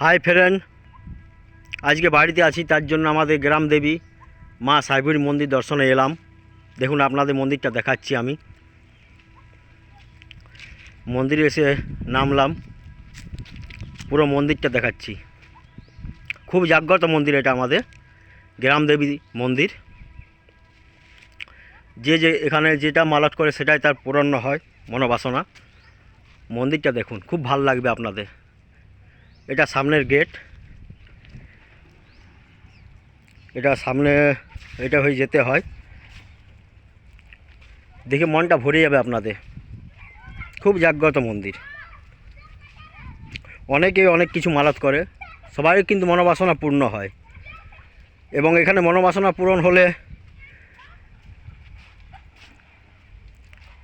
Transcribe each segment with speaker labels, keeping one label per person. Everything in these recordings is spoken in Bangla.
Speaker 1: হাই ফেরেন আজকে বাড়িতে আছি, তার জন্য আমাদের গ্রাম দেবী মা সাইবুরি মন্দির দর্শনে এলাম। দেখুন, আপনাদের মন্দিরটা দেখাচ্ছি আমি। মন্দিরে এসে নামলাম, পুরো মন্দিরটা দেখাচ্ছি। খুব জাগ্রত মন্দির এটা আমাদের, গ্রাম দেবী মন্দির। যে যে এখানে যেটা মালত করে, সেটাই তার পূরণ হয়, মনোবাসনা। মন্দিরটা দেখুন, খুব ভালো লাগবে আপনাদের। এটা সামনের গেট। এটা সামনে, এটা হয়ে যেতে হয়। দেখে মনটা ভরে যাবে আপনাদের। খুব জাগ্রত মন্দির। অনেকেই অনেক কিছু মালত করে। সবারই কিন্তু মনোবাসনা পূর্ণ হয়। এবং এখানে মনোবাসনা পূরণ হলে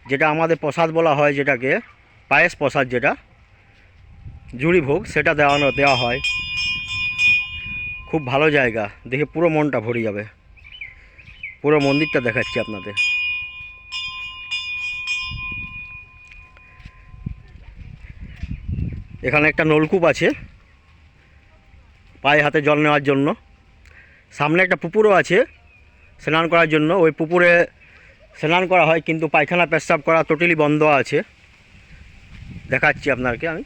Speaker 1: যেটা আমাদের প্রসাদ বলা হয় যেটাকে, পায়েস প্রসাদ যেটা জুড়ি ভোগ, সেটা দেওয়ানো, দেওয়া হয়। খুব ভালো জায়গা। দেখে পুরো মনটা ভরে যাবে। পুরো মন্দিরটা দেখাচ্ছি আপনাদের। এখানে একটা নলকূপ আছে, পায়ে হাতে জল নেওয়ার জন্য। সামনে একটা পুকুরও আছে, স্নান করার জন্য। ওই পুকুরে স্নান করা হয়, কিন্তু পায়খানা, পেশাব করা টোটালি বন্ধ আছে। দেখাচ্ছি আপনাকে আমি।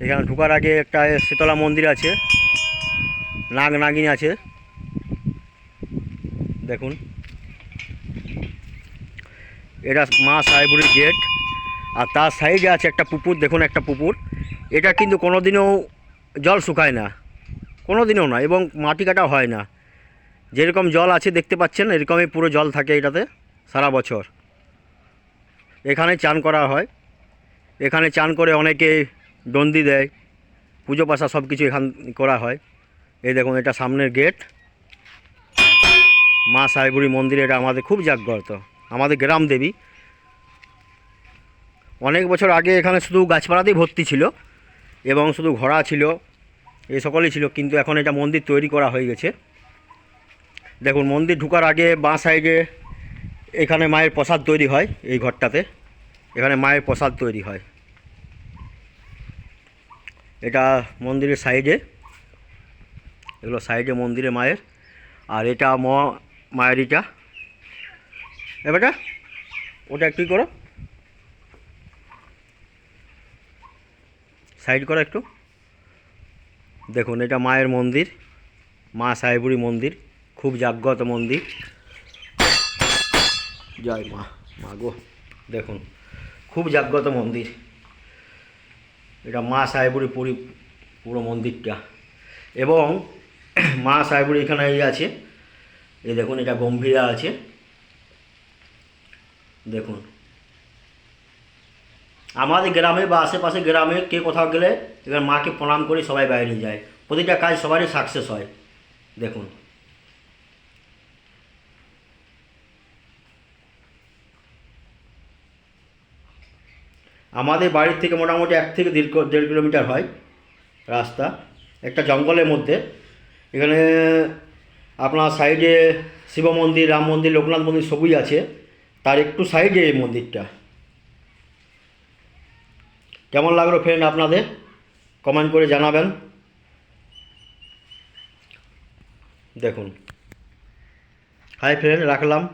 Speaker 1: এখানে ঢোকার আগে একটা শীতলা মন্দির আছে। নাগ নাগিনী আছে। দেখুন। এটা মা সাহেবুরির গেট। আর তার সাইডে আছে একটা পুকুর, দেখুন একটা পুকুর। এটা কিন্তু কোনো দিনও জল শুকায় না। কোনো দিনও না, এবং মাটি কাটা হয় না। যেরকম জল আছে দেখতে পাচ্ছেন, এরকমই পুরো জল থাকে এটাতে সারা বছর। এখানে চান করা হয়। এখানে চান করে অনেকে দন্দি দেয়, পুজো পাশা সব কিছু এখান করা হয়। এই দেখুন, এটা সামনের গেট। মা সাহেবুরি মন্দির, এটা আমাদের খুব জাগ্রত, আমাদের গ্রাম দেবী। অনেক বছর আগে এখানে শুধু গাছপালাতেই ভর্তি ছিল এবং শুধু ঘোড়া ছিল এই সকলই ছিল, কিন্তু এখন এটা মন্দির তৈরি করা হয়ে গেছে। দেখুন, মন্দির ঢুকার আগে বাঁ সাইডে এখানে মায়ের প্রসাদ তৈরি হয় এই ঘরটাতে। এখানে মায়ের প্রসাদ তৈরি হয়। এটা মন্দিরের সাইডে। এগুলো সাইডে মন্দিরে মায়ের। আর এটা ম, মায়ের এটা এবারটা ওটা একটু করো? সাইড করো একটু। দেখুন, এটা মায়ের মন্দির। মা সাহেবুরি মন্দির। খুব জাগ্রত মন্দির। জয় মা। মা গো, দেখুন। খুব জাগ্রত মন্দির। এটা মা সাহেবুরি পুরি, পুরো মন্দিরটা। এবং মা সাহেবুরি এখানে এই আছে। এই দেখুন, এটা গম্ভীরা আছে। দেখুন। আমাদের গ্রামে বা আশেপাশে গ্রামে কে কোথাও গেলে এবার মাকে প্রণাম করে সবাই বাইরে যায়। প্রতিটা কাজ সবারই সাকসেস হয়। দেখুন। আমাদের বাড়ির থেকে মোটামুটি এক থেকে দেড় দেড় কিলোমিটার হয় রাস্তা, একটা জঙ্গলের মধ্যে। এখানে আপনার সাইডে শিব মন্দির, রাম মন্দির, লোকনাথ মন্দির সবই আছে। তার একটু সাইডে এই মন্দিরটা। কেমন লাগল ফ্রেন্ড আপনাদের? কমেন্ট করে জানাবেন। দেখুন। হাই ফ্রেন্ড রাখলাম।